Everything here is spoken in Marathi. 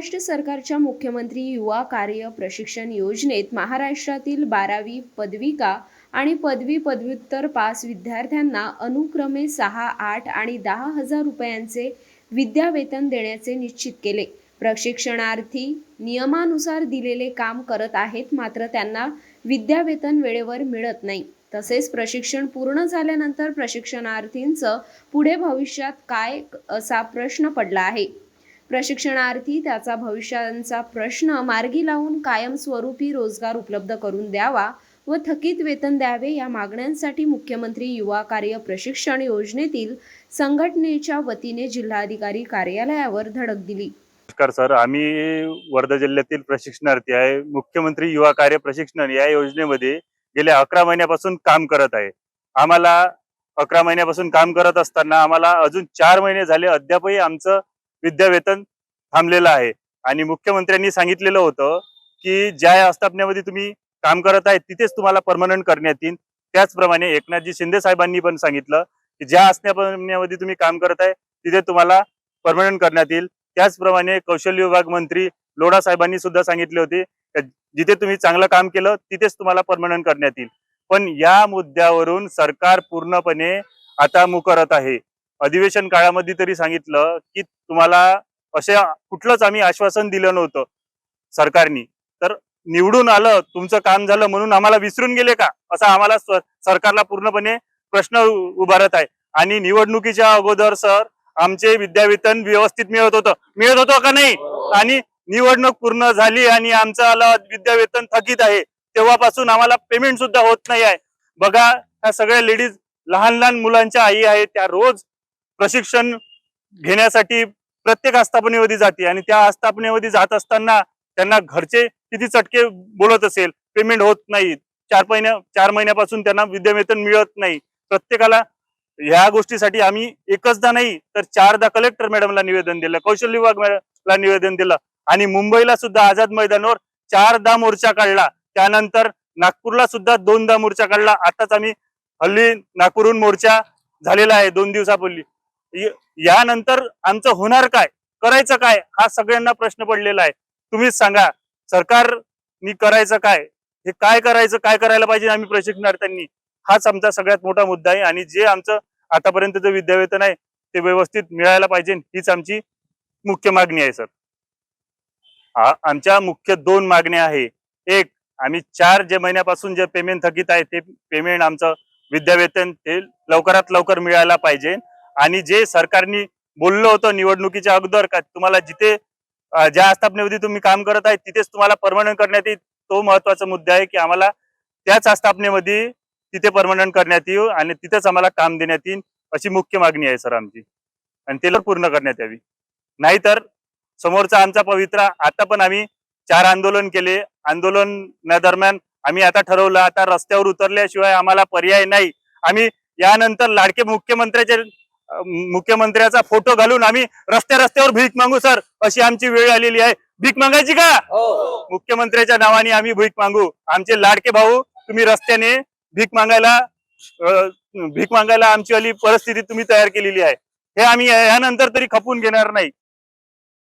महाराष्ट्र सरकारच्या मुख्यमंत्री युवा कार्य प्रशिक्षण योजनेत महाराष्ट्रातील बारावी पदविका आणि पदवी पदव्युत्तर पास विद्यार्थ्यांना अनुक्रमे सहा आठ आणि दहा हजार रुपयांचे विद्यावेतन देण्याचे निश्चित केले. प्रशिक्षणार्थी नियमानुसार दिलेले काम करत आहेत मात्र त्यांना विद्यावेतन वेळेवर मिळत नाही. तसेच प्रशिक्षण पूर्ण झाल्यानंतर प्रशिक्षणार्थींचं पुढे भविष्यात काय असा प्रश्न पडला आहे? प्रशिक्षणार्थी त्याचा भविष्यांचा प्रश्न मार्गी लावून कायमस्वरूपी रोजगार उपलब्ध करून द्यावा व थकीत वेतन द्यावे या मागण्यांसाठी मुख्यमंत्री युवा कार्य प्रशिक्षण योजनेतील संघटनेच्या वतीने जिल्हाधिकारी कार्यालयावर धडक दिली. नमस्कार सर आम्ही वर्धा जिल्ह्यातील प्रशिक्षणार्थी आहे. मुख्यमंत्री युवा कार्य प्रशिक्षण या योजनेमध्ये गेल्या अकरा महिन्यापासून काम करत आहे. आम्हाला अकरा महिन्यापासून काम करत असताना आम्हाला अजून चार महिने झाले. अद्यापही आमचं विद्यावेतन थांबलेलं आहे. आणि मुख्यमंत्र्यांनी सांगितलेलं होतं की ज्या आस्थापनेमध्ये तुम्ही काम करत आहे तिथेच तुम्हाला परमनंट करण्यात येईल. त्याचप्रमाणे एकनाथजी शिंदे साहेबांनी पण सांगितलं की ज्या आस्थापनेमध्ये तुम्ही काम करत आहे तिथे तुम्हाला परमनंट करण्यात येईल. त्याचप्रमाणे कौशल्य विभाग मंत्री लोढा साहेबांनी सुद्धा सांगितले होते जिथे तुम्ही चांगलं काम केलं तिथेच तुम्हाला परमनंट करण्यात येईल. पण या मुद्द्यावरून सरकार पूर्णपणे आता मुकरत आहे. अधिवेशन काळामध्ये तरी सांगितलं की तुम्हाला असे कुठलंच आम्ही आश्वासन दिलं नव्हतं सरकारनी. तर निवडून आलं तुमचं काम झालं म्हणून आम्हाला विसरून गेले का? असा आम्हाला सरकारला पूर्णपणे प्रश्न उभारत आहे. आणि निवडणुकीच्या अगोदर सर आमचे विद्यावेतन व्यवस्थित मिळत होतं. मिळत होतं का नाही? आणि निवडणूक पूर्ण झाली आणि आमचं आलं विद्यावेतन थकीत आहे. तेव्हापासून आम्हाला पेमेंट सुद्धा होत नाही आहे. बघा ह्या सगळ्या लेडीज लहान लहान मुलांच्या आई आहेत त्या रोज प्रशिक्षण घेण्यासाठी प्रत्येक आस्थापनेमध्ये जाते आणि त्या आस्थापनेमध्ये जात असताना त्यांना घरचे किती चटके बोलत असेल पेमेंट होत नाही चार महिन्या चार महिन्यापासून त्यांना विद्यावेतन मिळत नाही. प्रत्येकाला ह्या गोष्टीसाठी आम्ही एकचदा नाही तर चारदा कलेक्टर मॅडमला निवेदन दिलं कौशल्य विभागला निवेदन दिलं आणि मुंबईला सुद्धा आझाद मैदानावर चारदा मोर्चा काढला. त्यानंतर नागपूरला सुद्धा दोनदा मोर्चा काढला. आताच आम्ही हल्ली नागपूरहून मोर्चा झालेला आहे दोन दिवसापूर्वी. यानंतर आमचं होणार काय? करायचं काय? हा सगळ्यांना प्रश्न पडलेला आहे. तुम्हीच सांगा सरकारनी करायचं काय? हे काय करायचं काय करायला पाहिजे आम्ही प्रशिक्षणार्थ्यांनी? हाच आमचा सगळ्यात मोठा मुद्दा आहे आणि जे आमचं आतापर्यंत जे विद्यावेतन आहे ते व्यवस्थित मिळायला पाहिजे. हीच आमची मुख्य मागणी आहे सर. आमच्या मुख्य दोन मागण्या आहे. एक आम्ही चार जे महिन्यापासून जे पेमेंट थकीत आहे ते पेमेंट आमचं विद्यावेतन ते लवकरात लवकर मिळायला पाहिजे. आणि जे सरकारनी बोललं होतं निवडणुकीच्या अगोदर का तुम्हाला जिथे ज्या आस्थापनेमध्ये तुम्ही काम करत आहे तिथेच तुम्हाला परमनंट करण्यात येईल तो महत्त्वाचा मुद्दा आहे की आम्हाला त्याच आस्थापनेमध्ये तिथे परमनंट करण्यात येऊ आणि तिथेच आम्हाला काम देण्यात येईल अशी मुख्य मागणी आहे सर आमची. आणि ते पूर्ण करण्यात यावी. नाहीतर समोरचा आमचा पवित्रा आता पण आम्ही चार आंदोलन केले. आंदोलनादरम्यान आम्ही आता ठरवलं आता रस्त्यावर उतरल्याशिवाय आम्हाला पर्याय नाही. आम्ही यानंतर लाडके मुख्यमंत्र्याचे मुख्यमंत्र्याचा फोटो घालून आम्ही रस्त्या रस्त्यावर भीक मागू सर. अशी आमची वेळ आलेली आहे. भीक मागायची का? मुख्यमंत्र्याच्या नावाने आम्ही भीक मागू. आमचे लाडके भाऊ तुम्ही रस्त्याने भीक मागायला भीक मागायला आमची वाली परिस्थिती तुम्ही तयार केलेली आहे. हे आम्ही यानंतर तरी खपून घेणार नाही.